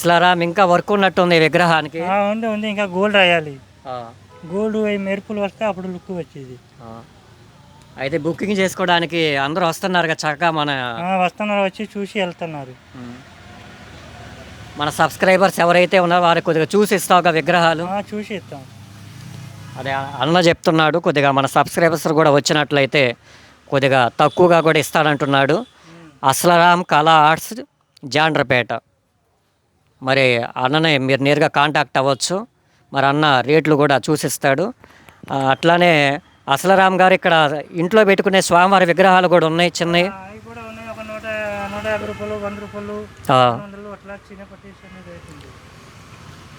అసలారాం ఇంకా వర్క్ ఉన్నట్టుంది ఈ విగ్రహానికి. ఆ, ఉంది ఉంది. ఇంకా గోల్డ్ రాయాలి. ఆ, గోల్డ్ మెరుపులు వస్తే అప్పుడు లుక్ వచ్చేది. ఆ. అయితే బుకింగ్ చేసుకోవడానికి అందరూ వస్తున్నారు కదా చక్కగా మన ఆ, వస్తున్నారు వచ్చి చూసి వెళ్తున్నారు. మన సబ్స్క్రైబర్స్ ఎవరైతే ఉన్నారో వారికి కొద్దిగా చూసి ఇస్తావు కదా విగ్రహాలు. ఆ, చూసి ఇస్తాం. అదే అన్న చెప్తున్నాడు కొద్దిగా మన సబ్స్క్రైబర్స్ కూడా వచ్చినట్లయితే కొద్దిగా తక్కువగా కూడా ఇస్తాడంటున్నాడు. అసలరామ్ కళా ఆర్ట్స్ జాండ్రపేట. మరి అన్ననే మీరు నేరుగా కాంటాక్ట్ అవ్వచ్చు. మరి అన్న రేట్లు కూడా చూసిస్తాడు. అట్లానే అసలరామ్ గారు ఇక్కడ ఇంట్లో పెట్టుకునే స్వామివారి విగ్రహాలు కూడా ఉన్నాయి చిన్నవి.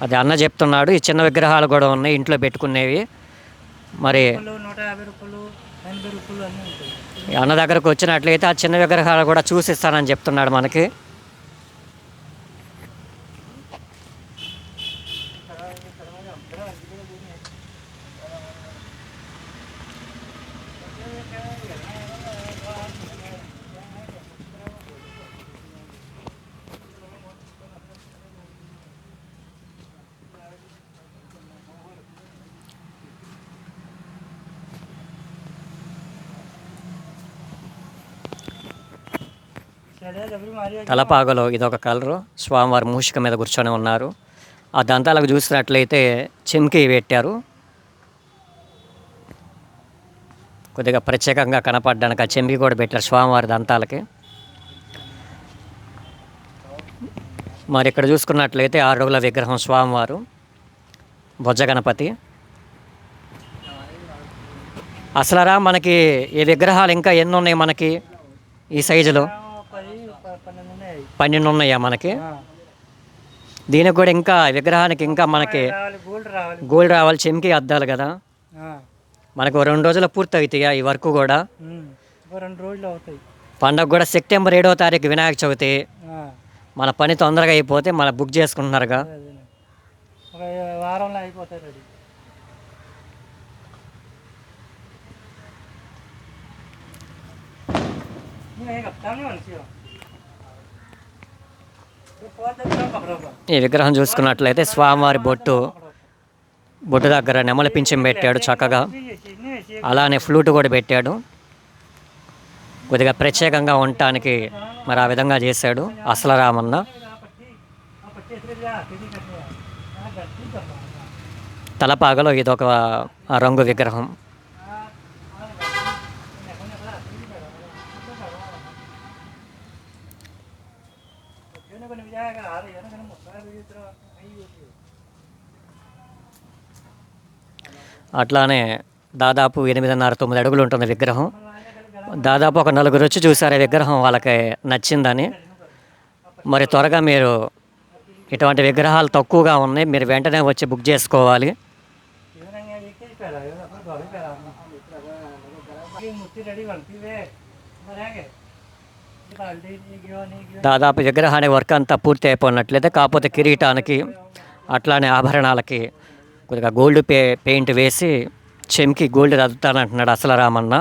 అది అన్న చెప్తున్నాడు. ఈ చిన్న విగ్రహాలు కూడా ఉన్నాయి ఇంట్లో పెట్టుకునేవి. మరి అన్న దగ్గరకు వచ్చినట్లయితే ఆ చిన్న విగ్రహాలు కూడా చూసిస్తానని చెప్తున్నాడు మనకి. తలపాగలో ఇదొక కలరు. స్వామివారి మూషిక మీద కూర్చొని ఉన్నారు. ఆ దంతాలకు చూసినట్లయితే చెంకి పెట్టారు కొద్దిగా ప్రత్యేకంగా కనపడడానికి ఆ చెంకి కూడా పెట్టారు స్వామివారి దంతాలకి. మరి ఇక్కడ చూసుకున్నట్లయితే ఆరుగుల విగ్రహం స్వామివారు బొజ్జ గణపతి. అసలరా మనకి ఈ విగ్రహాలు ఇంకా ఎన్ని ఉన్నాయి మనకి ఈ సైజులో? పన్నెండు ఉన్నాయి మనకి. దీనికి కూడా ఇంకా విగ్రహానికి ఇంకా మనకి గోల్డ్ రావాలి. చెంకి అద్దాలు కదా. మనకు రెండు రోజుల పూర్తి అవుతాయా ఈ వర్క్ కూడా? రెండు రోజులు అవుతాయి. పండగ కూడా సెప్టెంబర్ ఏడవ తారీఖు వినాయక చవితి. మన పని తొందరగా అయిపోతే మన బుక్ చేసుకుంటున్నారుగా? వారంలో అయిపోతాయి రెడీ. ఈ విగ్రహం చూసుకున్నట్లయితే స్వామివారి బొట్టు బొట్టు దగ్గర నెమలి పింఛం పెట్టాడు చక్కగా. అలానే ఫ్లూట్ కూడా పెట్టాడు. కొద్దిగా ప్రత్యేకంగా ఉండటానికి మరి ఆ విధంగా చేశాడు. అసలు రామన్న. తలపాగలో ఇదొక రంగు విగ్రహం. అట్లానే దాదాపు ఎనిమిదిన్నర తొమ్మిది అడుగులు ఉంటుంది విగ్రహం. దాదాపు ఒక నలుగురు వచ్చి చూసారు విగ్రహం వాళ్ళకి నచ్చిందని. మరి త్వరగా మీరు ఇటువంటి విగ్రహాలు తక్కువగా ఉన్నాయి మీరు వెంటనే వచ్చి బుక్ చేసుకోవాలి. దాదాపు విగ్రహానికి వర్క్ అంతా పూర్తి అయిపోయినట్లయితే కాకపోతే కిరీటానికి అట్లానే ఆభరణాలకి కొద్దిగా గోల్డ్ పే పెయింట్ వేసి చెంకి గోల్డ్ రద్దుతానంటున్నాడు అసలు రామన్న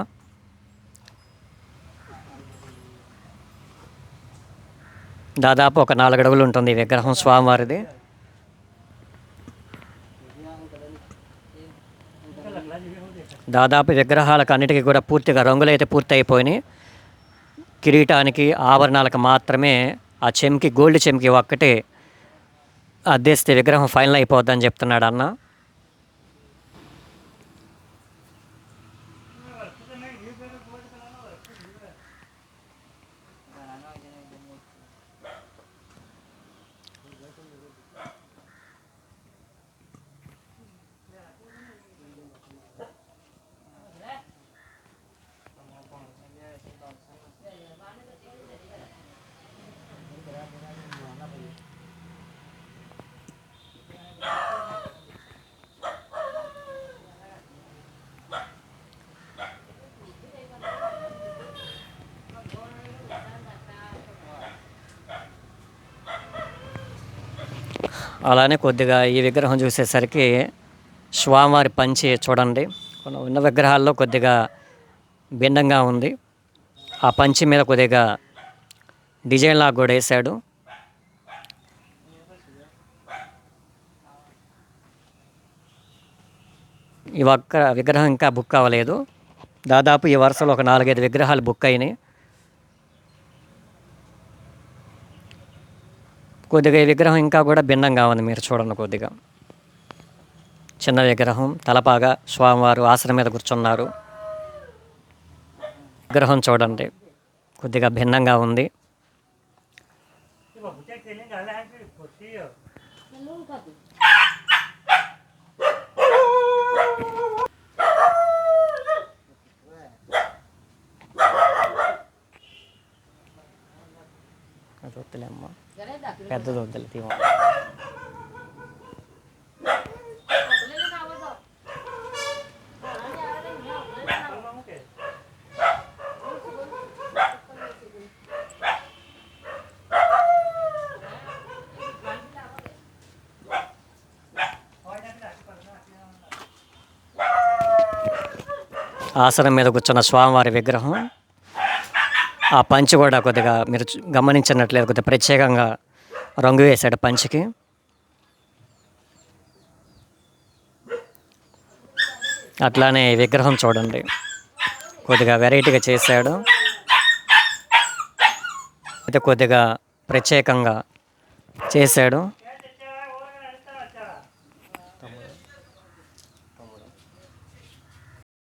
దాదాపు ఒక నాలుగు అడుగులు ఉంటుంది ఈ విగ్రహం స్వామివారిది. దాదాపు విగ్రహాలకు అన్నిటికీ కూడా పూర్తిగా రంగులైతే పూర్తి అయిపోయినాయి కిరీటానికి ఆభరణాలకు మాత్రమే ఆ చెంకి గోల్డ్ చెంకి ఒక్కటే అద్దేస్తే విగ్రహం ఫైనల్ అయిపోద్దని చెప్తున్నాడు అన్న. అలానే కొద్దిగా ఈ విగ్రహం చూసేసరికి స్వామివారి పంచి చూడండి. ఉన్న విగ్రహాల్లో కొద్దిగా భిన్నంగా ఉంది. ఆ పంచి మీద కొద్దిగా డిజైన్ లాగా కూడా వేశాడు. ఈ ఒక్క విగ్రహం ఇంకా బుక్ అవ్వలేదు దాదాపు ఈ వరుసలో ఒక నాలుగైదు విగ్రహాలు బుక్ అయినాయి. కొద్దిగా ఈ విగ్రహం ఇంకా కూడా భిన్నంగా ఉంది మీరు చూడండి కొద్దిగా. చిన్న విగ్రహం తలపాగా స్వామివారు ఆసనం మీద కూర్చున్నారు. విగ్రహం చూడండి కొద్దిగా భిన్నంగా ఉంది అది వద్దులే అమ్మ పెద్దది వద్దులే తీవ ఆసనం మీద కూర్చున్న స్వామివారి విగ్రహం ఆ పంచి కూడా కొద్దిగా మీరు గమనించినట్లేదు కొద్దిగా ప్రత్యేకంగా రంగు వేశాడు పంచికి. అట్లానే విగ్రహం చూడండి. కొద్దిగా వెరైటీగా చేశాడు. అయితే కొద్దిగా ప్రత్యేకంగా చేశాడు.